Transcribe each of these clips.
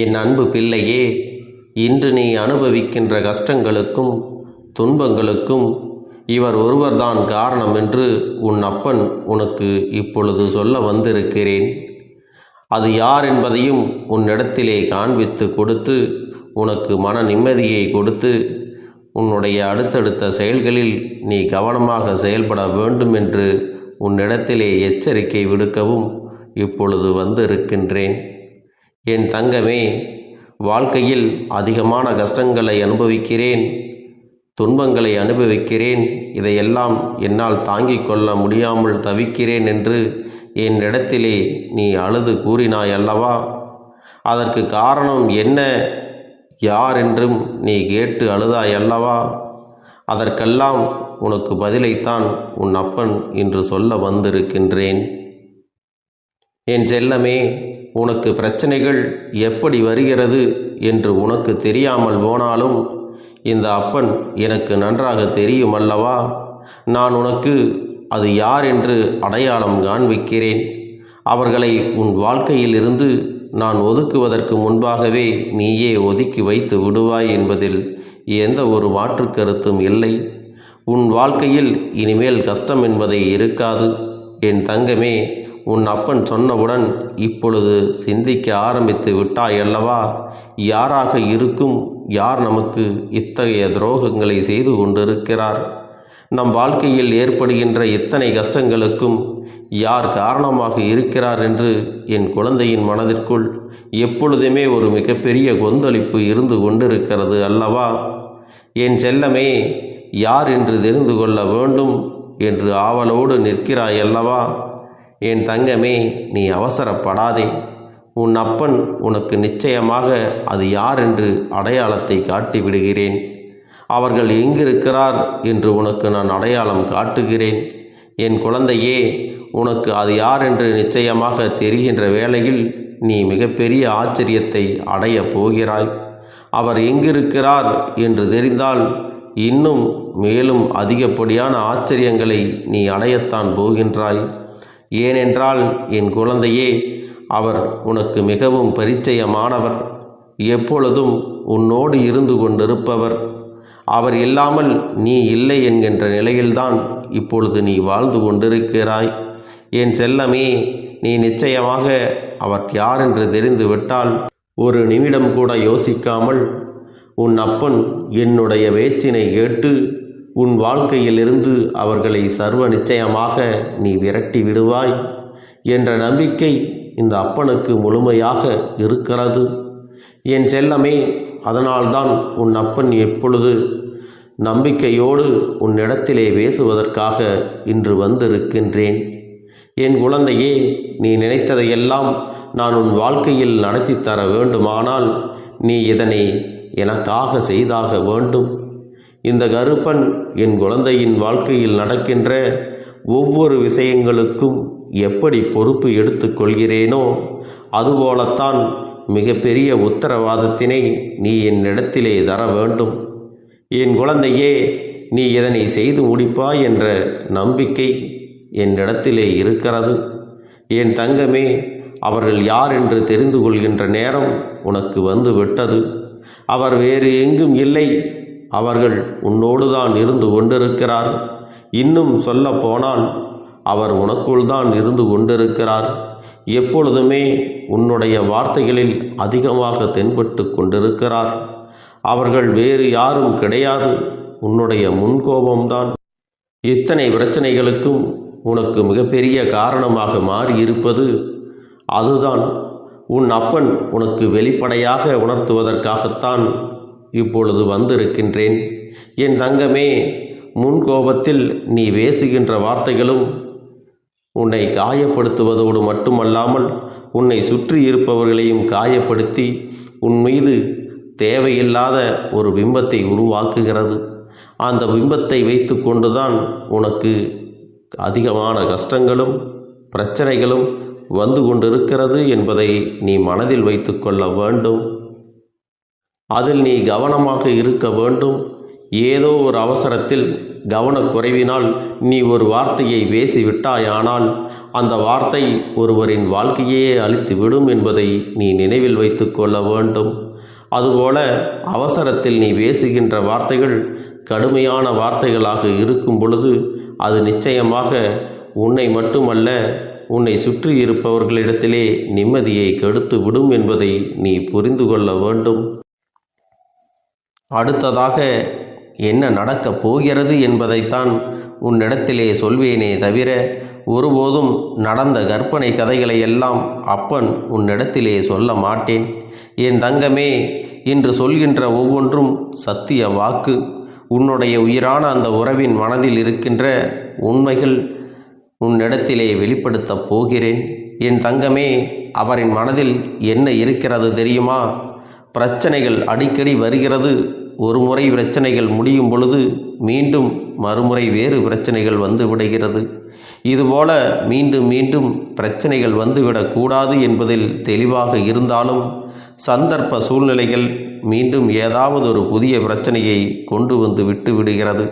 என் அன்பு பிள்ளையே இன்று நீ அனுபவிக்கின்ற கஷ்டங்களுக்கும் துன்பங்களுக்கும் இவர் ஒருவர்தான் காரணம் என்று உன் அப்பன் உனக்கு இப்பொழுது சொல்ல வந்திருக்கிறேன். அது யார் என்பதையும் உன்னிடத்திலே காண்பித்து கொடுத்து உனக்கு மன நிம்மதியை கொடுத்து உன்னுடைய அடுத்தடுத்த செயல்களில் நீ கவனமாக செயல்பட வேண்டும் என்று உன்னிடத்திலே எச்சரிக்கை விடுக்கவும் இப்பொழுது வந்திருக்கின்றேன். என் தங்கமே வாழ்க்கையில் அதிகமான கஷ்டங்களை அனுபவிக்கிறேன் துன்பங்களை அனுபவிக்கிறேன். இதையெல்லாம் என்னால் தாங்கிக் கொள்ள முடியாமல் தவிக்கிறேன் என்று என் இடத்திலே நீ அழுது கூறினாய் அல்லவா அதற்கு காரணம் என்ன? யார் என்றும் நீ கேட்டு அழுதாய் அல்லவா அதற்கெல்லாம் உனக்கு பதிலைத்தான் உன் அப்பன் இன்று சொல்ல வந்திருக்கின்றேன். என் செல்லமே உனக்கு பிரச்சனைகள் எப்படி வருகிறது என்று உனக்கு தெரியாமல் போனாலும் இந்த அப்பன் எனக்கு நன்றாக தெரியும் அல்லவா? நான் உனக்கு அது யார் என்று அடையாளம் காண்பிக்கிறேன். அவர்களை உன் வாழ்க்கையில் இருந்து நான் ஒதுக்குவதற்கு முன்பாகவே நீயே ஒதுக்கி வைத்து விடுவாய் என்பதில் எந்த ஒரு மாற்று கருத்தும் இல்லை. உன் வாழ்க்கையில் இனிமேல் கஷ்டம் என்பதை இருக்காது. என் தங்கமே உன் அப்பன் சொன்னவுடன் இப்பொழுது சிந்திக்க ஆரம்பித்து விட்டாய் அல்லவா? யாராக இருக்கும்? யார் நமக்கு இத்தகைய துரோகங்களை செய்து கொண்டிருக்கிறார்? நம் வாழ்க்கையில் ஏற்படுகின்ற இத்தனை கஷ்டங்களுக்கும் யார் காரணமாக இருக்கிறார் என்று என் குழந்தையின் மனதிற்குள் எப்பொழுதுமே ஒரு மிகப்பெரிய கொந்தளிப்பு இருந்து கொண்டிருக்கிறது அல்லவா? என் செல்லமே யார் என்று தெரிந்து கொள்ள வேண்டும் என்று ஆவலோடு நிற்கிறாய் அல்லவா? என் தங்கமே நீ அவசரப்படாதே. உன் அப்பன் உனக்கு நிச்சயமாக அது யார் என்று அடையாளத்தை காட்டி விடுகிறேன். அவர்கள் எங்கிருக்கிறார் என்று உனக்கு நான் அடையாளம் காட்டுகிறேன். என் குழந்தையே உனக்கு அது யார் என்று நிச்சயமாக தெரிகின்ற வேளையில் நீ மிகப்பெரிய ஆச்சரியத்தை அடையப் போகிறாய். அவர் எங்கிருக்கிறார் என்று தெரிந்தால் இன்னும் மேலும் அதிகப்படியான ஆச்சரியங்களை நீ அடையத்தான் போகின்றாய். ஏனென்றால் என் குழந்தையே அவர் உனக்கு மிகவும் பரிச்சயமானவர். எப்பொழுதும் உன்னோடு இருந்து கொண்டிருப்பவர். அவர் இல்லாமல் நீ இல்லை என்கின்ற நிலையில்தான் இப்பொழுது நீ வாழ்ந்து கொண்டிருக்கிறாய். என் செல்லமே நீ நிச்சயமாக அவர் யார் என்று தெரிந்து விட்டால் ஒரு நிமிடம் கூட யோசிக்காமல் உன் அப்பன் என்னுடைய பேச்சினை கேட்டு உன் வாழ்க்கையிலிருந்து அவர்களை சர்வ நிச்சயமாக நீ விரட்டி விடுவாய் என்ற நம்பிக்கை இந்த அப்பனுக்கு முழுமையாக இருக்கிறது. என் செல்லமே அதனால்தான் உன் அப்பன் எப்பொழுது நம்பிக்கையோடு உன்னிடத்திலே பேசுவதற்காக இன்று வந்திருக்கின்றேன். என் குழந்தையே நீ நினைத்ததையெல்லாம் நான் உன் வாழ்க்கையில் நடத்தி தர வேண்டுமானால் நீ இதனை எனக்காக செய்தாக வேண்டும். இந்த கருப்பன் என் குழந்தையின் வாழ்க்கையில் நடக்கின்ற ஒவ்வொரு விஷயங்களுக்கும் எப்படி பொறுப்பு எடுத்துக்கொள்கிறேனோ அதுபோலத்தான் மிகப்பெரிய உத்தரவாதத்தினை நீ என்னிடத்திலே தர வேண்டும். என் குழந்தையே நீ இதனை செய்து முடிப்பாய் என்ற நம்பிக்கை என்னிடத்திலே இருக்கிறது. என் தங்கமே அவர்கள் யார் என்று தெரிந்து கொள்கின்ற நேரம் உனக்கு வந்து விட்டது அவர் வேறு எங்கும் இல்லை. அவர்கள் உன்னோடு தான் இருந்து கொண்டிருக்கிறார். இன்னும் சொல்ல போனால் அவர் உனக்குள் தான் இருந்து கொண்டிருக்கிறார். எப்பொழுதுமே உன்னுடைய வார்த்தைகளில் அதிகமாக தென்பட்டு கொண்டிருக்கிறார். அவர்கள் வேறு யாரும் கிடையாது. உன்னுடைய முன்கோபம்தான். இத்தனை பிரச்சனைகளுக்கும் உனக்கு மிகப்பெரிய காரணமாக மாறியிருப்பது அதுதான். உன் அப்பன் உனக்கு வெளிப்படையாக உணர்த்துவதற்காகத்தான் இப்பொழுது வந்திருக்கின்றேன். என் தங்கமே முன்கோபத்தில் நீ பேசுகின்ற வார்த்தைகளும் உன்னை காயப்படுத்துவதோடு மட்டுமல்லாமல் உன்னை சுற்றி இருப்பவர்களையும் காயப்படுத்தி உன் மீது தேவையில்லாத ஒரு பிம்பத்தை உருவாக்குகிறது. அந்த பிம்பத்தை வைத்து கொண்டுதான் உனக்கு அதிகமான கஷ்டங்களும் பிரச்சனைகளும் வந்து கொண்டிருக்கிறது என்பதை நீ மனதில் வைத்து கொள்ள வேண்டும். அதில் நீ கவனமாக இருக்க வேண்டும். ஏதோ ஒரு அவசரத்தில் கவனக்குறைவினால் நீ ஒரு வார்த்தையை பேசிவிட்டாயானால் அந்த வார்த்தை ஒருவரின் வாழ்க்கையே அழித்து விடும் என்பதை நீ நினைவில் வைத்து கொள்ள வேண்டும். அதுபோல அவசரத்தில் நீ பேசுகின்ற வார்த்தைகள் கடுமையான வார்த்தைகளாக இருக்கும் பொழுது அது நிச்சயமாக உன்னை மட்டுமல்ல உன்னை சுற்றி இருப்பவர்களிடத்திலே நிம்மதியை கெடுத்து விடும் என்பதை நீ புரிந்து கொள்ள வேண்டும். அடுத்ததாக என்ன நடக்கப் போகிறது என்பதைத்தான் உன்னிடத்திலே சொல்வேனே தவிர ஒருபோதும் நடந்த கற்பனை கதைகளை எல்லாம் அப்பன் உன்னிடத்திலே சொல்ல மாட்டேன். என் தங்கமே இன்று சொல்கின்ற ஒவ்வொன்றும் சத்திய வாக்கு. உன்னுடைய உயிரான அந்த உறவின் மனதில் இருக்கின்ற உண்மைகள் உன்னிடத்திலே வெளிப்படுத்தப் போகிறேன். என் தங்கமே அவரின் மனதில் என்ன இருக்கிறது தெரியுமா? பிரச்சனைகள் அடிக்கடி வருகிறது. ஒரு முறை பிரச்சனைகள் முடியும் பொழுது மீண்டும் மறுமுறை வேறு பிரச்சனைகள் வந்து விடுகிறது. இதுபோல மீண்டும் மீண்டும் பிரச்சனைகள் வந்துவிடக்கூடாது என்பதில் தெளிவாக இருந்தாலும் சந்தர்ப்ப சூழ்நிலைகள் மீண்டும் ஏதாவது ஒரு புதிய பிரச்சனையை கொண்டு வந்து விட்டு விடுகிறது.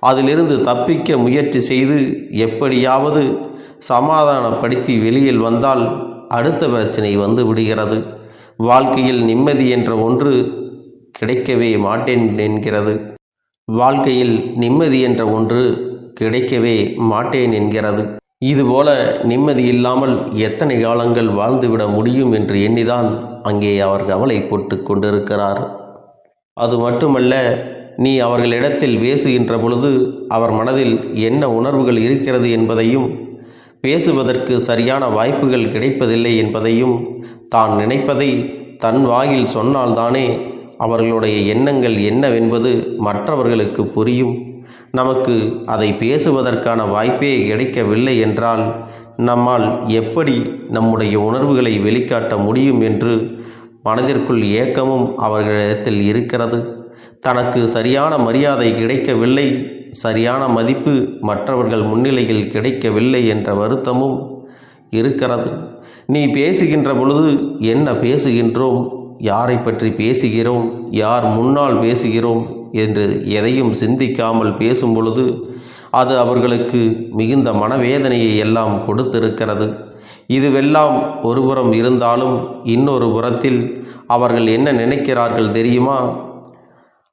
அதிலிருந்து தப்பிக்க முயற்சி செய்து எப்படியாவது சமாதானப்படுத்தி வெளியில் வந்தால் அடுத்த பிரச்சனை வந்து விடுகிறது. வாழ்க்கையில் நிம்மதி என்ற ஒன்று கிடைக்கவே மாட்டேன் என்கிறது. வாழ்க்கையில் நிம்மதி என்ற ஒன்று கிடைக்கவே மாட்டேன் என்கிறது. இதுபோல நிம்மதி இல்லாமல் எத்தனை காலங்கள் வாழ்ந்துவிட முடியும் என்று எண்ணிதான் அங்கே அவர் கவலை போட்டு கொண்டிருக்கிறார். அது மட்டுமல்ல நீ அவர்களிடத்தில் பேசுகின்ற பொழுது அவர் மனதில் என்ன உணர்வுகள் இருக்கிறது என்பதையும் பேசுவதற்கு சரியான வாய்ப்புகள் கிடைப்பதில்லை என்பதையும் தான் நினைப்பதை தன் வாயில் சொன்னால்தானே அவர்களுடைய எண்ணங்கள் என்னவென்பது மற்றவர்களுக்கு புரியும். நமக்கு அதை பேசுவதற்கான வாய்ப்பே கிடைக்கவில்லை என்றால் நம்மால் எப்படி நம்முடைய உணர்வுகளை வெளிக்காட்ட முடியும் என்று மனதிற்குள் ஏக்கமும் அவர்களிடத்தில் இருக்கிறது. தனக்கு சரியான மரியாதை கிடைக்கவில்லை சரியான மதிப்பு மற்றவர்கள் முன்னிலையில் கிடைக்கவில்லை என்ற வருத்தமும் இருக்கிறது. நீ பேசுகின்ற பொழுது என்ன பேசுகின்றோம்? யாரை பற்றி பேசுகிறோம்? யார் முன்னால் பேசுகிறோம்? என்று எதையும் சிந்திக்காமல் பேசும் பொழுது அது அவர்களுக்கு மிகுந்த மனவேதனையை எல்லாம் கொடுத்திருக்கிறது. இதுவெல்லாம் ஒருபுறம் இருந்தாலும் இன்னொரு புறத்தில் அவர்கள் என்ன நினைக்கிறார்கள் தெரியுமா?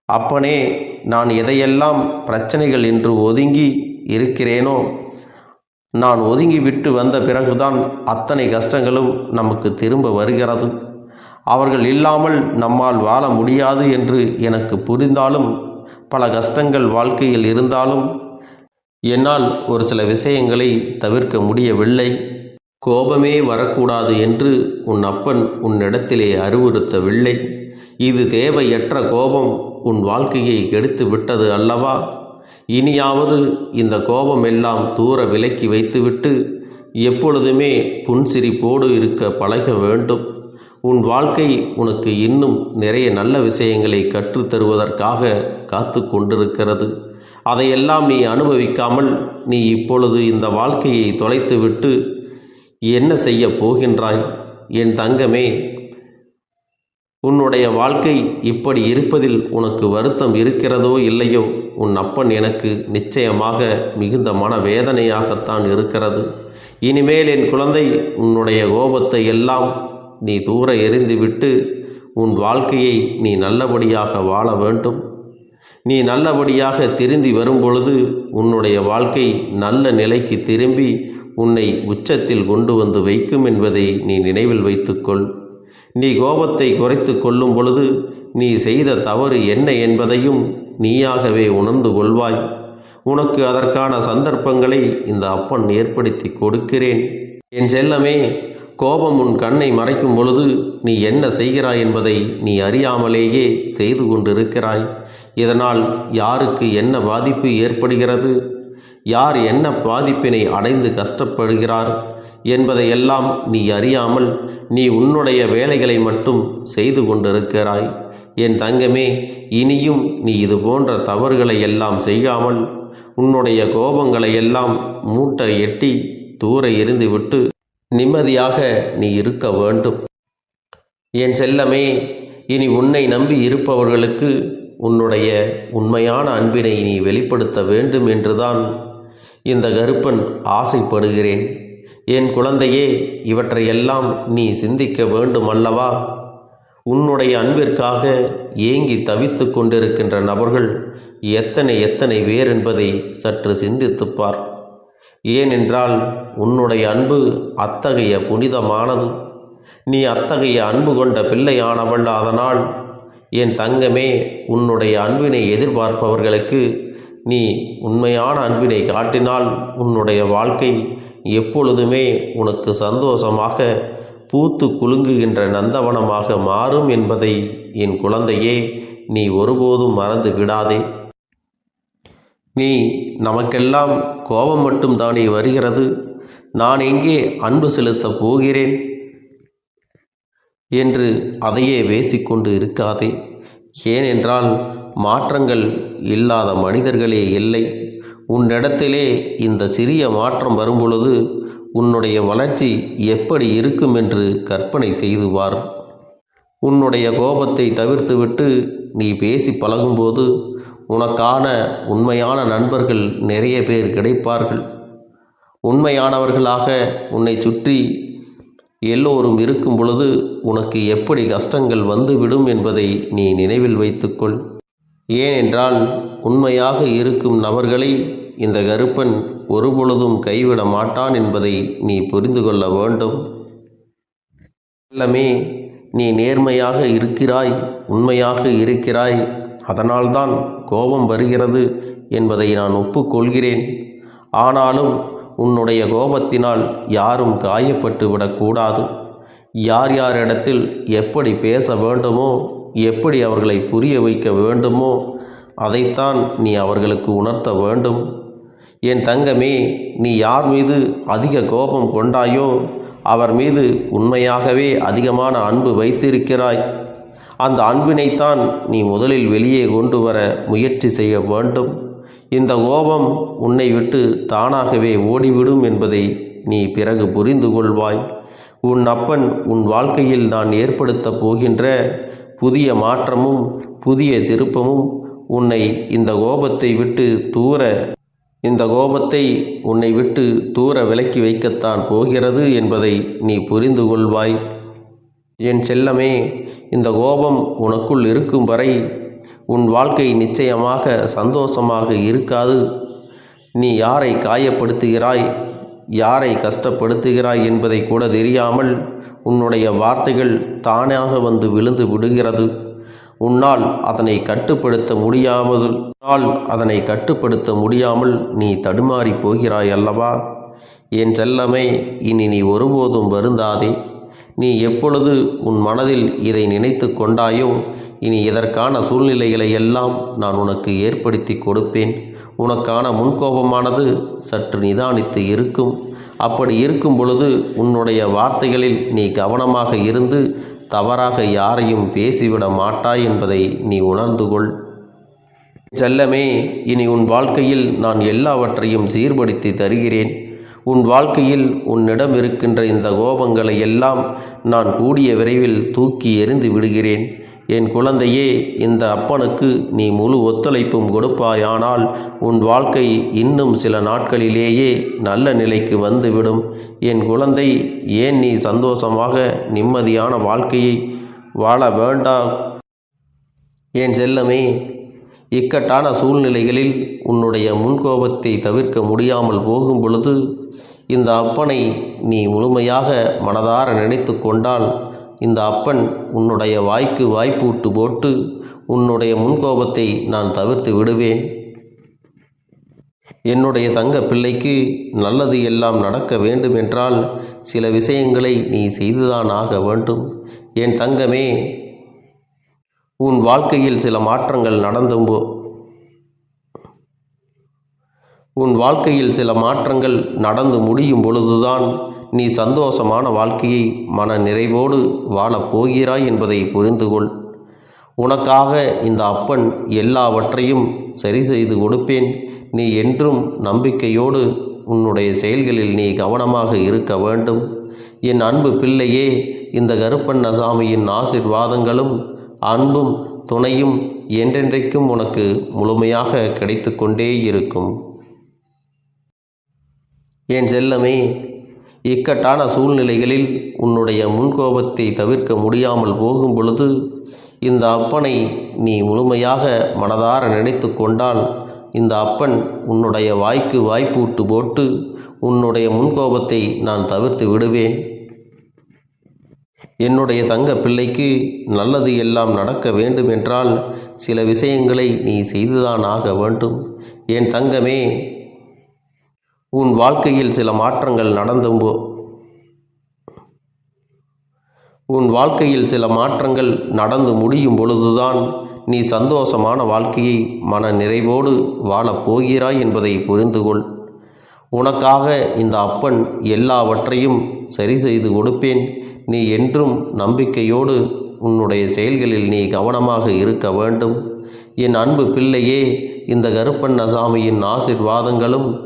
அப்பனே நான் எதையெல்லாம் பிரச்சனைகள் என்று ஒதுங்கி இருக்கிறேனோ நான் ஒதுங்கி விட்டு வந்த பிறகுதான் அத்தனை கஷ்டங்களும் நமக்கு திரும்ப வருகிறது. அவர்கள் இல்லாமல் நம்மால் வாழ முடியாது என்று எனக்கு புரிந்தாலும் பல கஷ்டங்கள் வாழ்க்கையில் இருந்தாலும் என்னால் ஒரு சில விஷயங்களை தவிர்க்க முடியவில்லை. கோபமே வரக்கூடாது என்று உன் அப்பன் உன்னிடத்திலே அறிவுறுத்தவில்லை. இது தேவையற்ற கோபம் உன் வாழ்க்கையை கெடுத்து விட்டது அல்லவா? இனியாவது இந்த கோபம் எல்லாம் தூர விலக்கி வைத்துவிட்டு எப்பொழுதுமே புன்சிரிப்போடு இருக்க பழக வேண்டும். உன் வாழ்க்கை உனக்கு இன்னும் நிறைய நல்ல விஷயங்களை கற்றுத்தருவதற்காக காத்து கொண்டிருக்கிறது. அதையெல்லாம் நீ அனுபவிக்காமல் நீ இப்பொழுது இந்த வாழ்க்கையை தொலைத்துவிட்டு என்ன செய்ய போகின்றாய்? என் தங்கமே உன்னுடைய வாழ்க்கை இப்படி இருப்பதில் உனக்கு வருத்தம் இருக்கிறதோ இல்லையோ? உன் அப்பன் எனக்கு நிச்சயமாக மிகுந்த மனவேதனையாகத்தான் இருக்கிறது. இனிமேல் என் குழந்தை உன்னுடைய கோபத்தை எல்லாம் நீ தூர எறிந்துவிட்டு உன் வாழ்க்கையை நீ நல்லபடியாக வாழ வேண்டும். நீ நல்லபடியாக திருந்தி வரும்பொழுது உன்னுடைய வாழ்க்கை நல்ல நிலைக்கு திரும்பி உன்னை உச்சத்தில் கொண்டு வந்து வைக்கும் என்பதை நீ நினைவில் வைத்துக்கொள். நீ கோபத்தை குறைத்து கொள்ளும் பொழுது நீ செய்த தவறு என்ன என்பதையும் நீயாகவே உணர்ந்து கொள்வாய். உனக்கு அதற்கான சந்தர்ப்பங்களை இந்த அப்பன் ஏற்படுத்தி கொடுக்கிறேன். என் செல்லமே கோபம் உன் கண்ணை மறைக்கும் பொழுது நீ என்ன செய்கிறாய் என்பதை நீ அறியாமலேயே செய்து கொண்டிருக்கிறாய். இதனால் யாருக்கு என்ன பாதிப்பு ஏற்படுகிறது? யார் என்ன பாதிப்பினை அடைந்து கஷ்டப்படுகிறார்? என்பதையெல்லாம் நீ அறியாமல் நீ உன்னுடைய வேலைகளை மட்டும் செய்து கொண்டிருக்கிறாய். என் தங்கமே இனியும் நீ இது போன்ற தவறுகளை எல்லாம் செய்யாமல் உன்னுடைய கோபங்களை எல்லாம் மூட்டை எட்டி தூர எறிந்துவிட்டு நிம்மதியாக நீ இருக்க வேண்டும். என் செல்லமே இனி உன்னை நம்பி இருப்பவர்களுக்கு உன்னுடைய உண்மையான அன்பினை நீ வெளிப்படுத்த வேண்டும் என்றுதான் இந்த கருப்பன் ஆசைப்படுகிறேன். என் குழந்தையே இவற்றையெல்லாம் நீ சிந்திக்க வேண்டும் அல்லவா? உன்னுடைய அன்பிற்காக ஏங்கி தவித்து கொண்டிருக்கின்ற நபர்கள் எத்தனை எத்தனை பேர் என்பதை சற்று சிந்தித்துப்பார் ஏனென்றால் உன்னுடைய அன்பு அத்தகைய புனிதமானது. நீ அத்தகைய அன்பு கொண்ட பிள்ளையானவள் அதனால் என் தங்கமே உன்னுடைய அன்பினை எதிர்பார்ப்பவர்களுக்கு நீ உண்மையான அன்பினை காட்டினால் உன்னுடைய வாழ்க்கை எப்பொழுதுமே உனக்கு சந்தோஷமாக பூத்து குலுங்குகின்ற நந்தவனமாக மாறும் என்பதை என் குழந்தையே நீ ஒருபோதும் மறந்து விடாதே நீ நமக்கெல்லாம் கோபம் மட்டும் தானே வருகிறது? நான் எங்கே அன்பு செலுத்தப் போகிறேன்? என்று அதையே பேசிக்கொண்டு இருக்காதே. ஏனென்றால் மாற்றங்கள் இல்லாத மனிதர்களே இல்லை. உன்னிடத்திலே இந்த சிறிய மாற்றம் வரும்பொழுது உன்னுடைய வளர்ச்சி எப்படி இருக்கும் என்று கற்பனை செய்து பார் உன்னுடைய கோபத்தை தவிர்த்துவிட்டு நீ பேசி பழகும்போது உனக்கான உண்மையான நண்பர்கள் நிறைய பேர் கிடைப்பார்கள். உண்மையானவர்களாக உன்னை சுற்றி எல்லோரும் இருக்கும் பொழுது உனக்கு எப்படி கஷ்டங்கள் வந்துவிடும் என்பதை நீ நினைவில் வைத்துக்கொள். ஏனென்றால் உண்மையாக இருக்கும் நபர்களை இந்த கருப்பன் ஒருபொழுதும் கைவிட மாட்டான் என்பதை நீ புரிந்து கொள்ள வேண்டும். எல்லாமே நீ நேர்மையாக இருக்கிறாய் உண்மையாக இருக்கிறாய். அதனால்தான் கோபம் வருகிறது என்பதை நான் ஒப்புக்கொள்கிறேன். ஆனாலும் உன்னுடைய கோபத்தினால் யாரும் காயப்பட்டு விடக்கூடாது. யார் யாரிடத்தில் எப்படி பேச வேண்டுமோ எப்படி அவர்களை புரிய வைக்க வேண்டுமோ அதைத்தான் நீ அவர்களுக்கு உணர்த்த வேண்டும். என் தங்கமே நீ யார் மீது அதிக கோபம் கொண்டாயோ அவர் மீது உண்மையாகவே அதிகமான அன்பு வைத்திருக்கிறாய். அந்த அன்பினைத்தான் நீ முதலில் வெளியே கொண்டு வர முயற்சி செய்ய வேண்டும். இந்த கோபம் உன்னை விட்டு தானாகவே ஓடிவிடும் என்பதை நீ பிறகு புரிந்து கொள்வாய். உன் அப்பன் உன் வாழ்க்கையில் நான் ஏற்படுத்தப் போகின்ற புதிய மாற்றமும் புதிய திருப்பமும் உன்னை இந்த கோபத்தை விட்டு தூர இந்த கோபத்தை உன்னை விட்டு தூர விலக்கி வைக்கத்தான் போகிறது என்பதை நீ புரிந்து கொள்வாய். என் செல்லமே இந்த கோபம் உனக்குள் இருக்கும் வரை உன் வாழ்க்கை நிச்சயமாக சந்தோஷமாக இருக்காது. நீ யாரை காயப்படுத்துகிறாய் யாரை கஷ்டப்படுத்துகிறாய் என்பதை கூட தெரியாமல் உன்னுடைய வார்த்தைகள் தானாக வந்து விழுந்து விடுகிறது. உன்னால் அதனை கட்டுப்படுத்த முடியாமல் உன்னால் அதனை கட்டுப்படுத்த முடியாமல் நீ தடுமாறி போகிறாய் அல்லவா என் செல்லமே இனி நீ ஒருபோதும் வருந்தாதே. நீ எப்பொழுது உன் மனதில் இதை நினைத்து கொண்டாயோ இனி இதற்கான சூழ்நிலைகளை எல்லாம் நான் உனக்கு ஏற்படுத்தி கொடுப்பேன். உனக்கான முன்கோபமானது சற்று நிதானித்து இருக்கும். அப்படி இருக்கும் பொழுது உன்னுடைய வார்த்தைகளில் நீ கவனமாக இருந்து தவறாக யாரையும் பேசிவிட மாட்டாய் என்பதை நீ உணர்ந்து கொள் செல்லமே இனி உன் வாழ்க்கையில் நான் எல்லாவற்றையும் சீர்படுத்தி தருகிறேன். உன் வாழ்க்கையில் உன்னிடம் இருக்கின்ற இந்த கோபங்களை எல்லாம் நான் கூடிய விரைவில் தூக்கி எறிந்து விடுகிறேன். என் குழந்தையே இந்த அப்பனுக்கு நீ முழு ஒத்துழைப்பும் கொடுப்பாயானால் உன் வாழ்க்கை இன்னும் சில நாட்களிலேயே நல்ல நிலைக்கு வந்துவிடும். என் குழந்தை ஏன் நீ சந்தோஷமாக நிம்மதியான வாழ்க்கையை வாழ வேண்டாம் என் செல்லமே இக்கட்டான சூழ்நிலைகளில் உன்னுடைய முன்கோபத்தை தவிர்க்க முடியாமல் போகும் பொழுது இந்த அப்பனை நீ முழுமையாக மனதார நினைத்து கொண்டால் இந்த அப்பன் உன்னுடைய வாய்க்கு வாய்ப்பூட்டு போட்டு உன்னுடைய முன்கோபத்தை நான் தவிர்த்து விடுவேன். என்னுடைய தங்க பிள்ளைக்கு நல்லது எல்லாம் நடக்க வேண்டுமென்றால் சில விஷயங்களை நீ செய்துதான் ஆக வேண்டும். என் தங்கமே உன் வாழ்க்கையில் சில மாற்றங்கள் நடந்தும் போ உன் வாழ்க்கையில் சில மாற்றங்கள் நடந்து முடியும் பொழுதுதான் நீ சந்தோஷமான வாழ்க்கையை மன நிறைவோடு வாழப் போகிறாய் என்பதை புரிந்து கொள் உனக்காக இந்த அப்பன் எல்லாவற்றையும் சரி செய்து கொடுப்பேன். நீ என்றும் நம்பிக்கையோடு உன்னுடைய செயல்களில் நீ கவனமாக இருக்க வேண்டும். என் அன்பு பிள்ளையே இந்த கருப்பண்ணசாமியின் ஆசிர்வாதங்களும் அன்பும் துணையும் என்றென்றைக்கும் உனக்கு முழுமையாக கிடைத்து கொண்டே இருக்கும். என் செல்லமே இக்கட்டான சூழ்நிலைகளில் உன்னுடைய முன்கோபத்தை தவிர்க்க முடியாமல் போகும் பொழுது இந்த அப்பனை நீ முழுமையாக மனதார நினைத்து கொண்டால் இந்த அப்பன் உன்னுடைய வாய்க்கு வாய்ப்பூட்டு போட்டு உன்னுடைய முன்கோபத்தை நான் தவிர்த்து விடுவேன். என்னுடைய தங்க பிள்ளைக்கு நல்லது எல்லாம் நடக்க வேண்டுமென்றால் சில விஷயங்களை நீ செய்துதான் ஆக வேண்டும். என் தங்கமே உன் வாழ்க்கையில் சில மாற்றங்கள் நடந்தும் போ. உன் வாழ்க்கையில் சில மாற்றங்கள் நடந்து முடியும் பொழுதுதான் நீ சந்தோஷமான வாழ்க்கையை மன நிறைவோடு வாழப் போகிறாய் என்பதை புரிந்து கொள். உனக்காக இந்த அப்பன் எல்லாவற்றையும் சரி செய்து கொடுப்பேன். நீ என்றும் நம்பிக்கையோடு உன்னுடைய செயல்களில் நீ கவனமாக இருக்க வேண்டும். என் அன்பு பிள்ளையே இந்த கருப்பண்ணசாமியின் ஆசிர்வாதங்களும்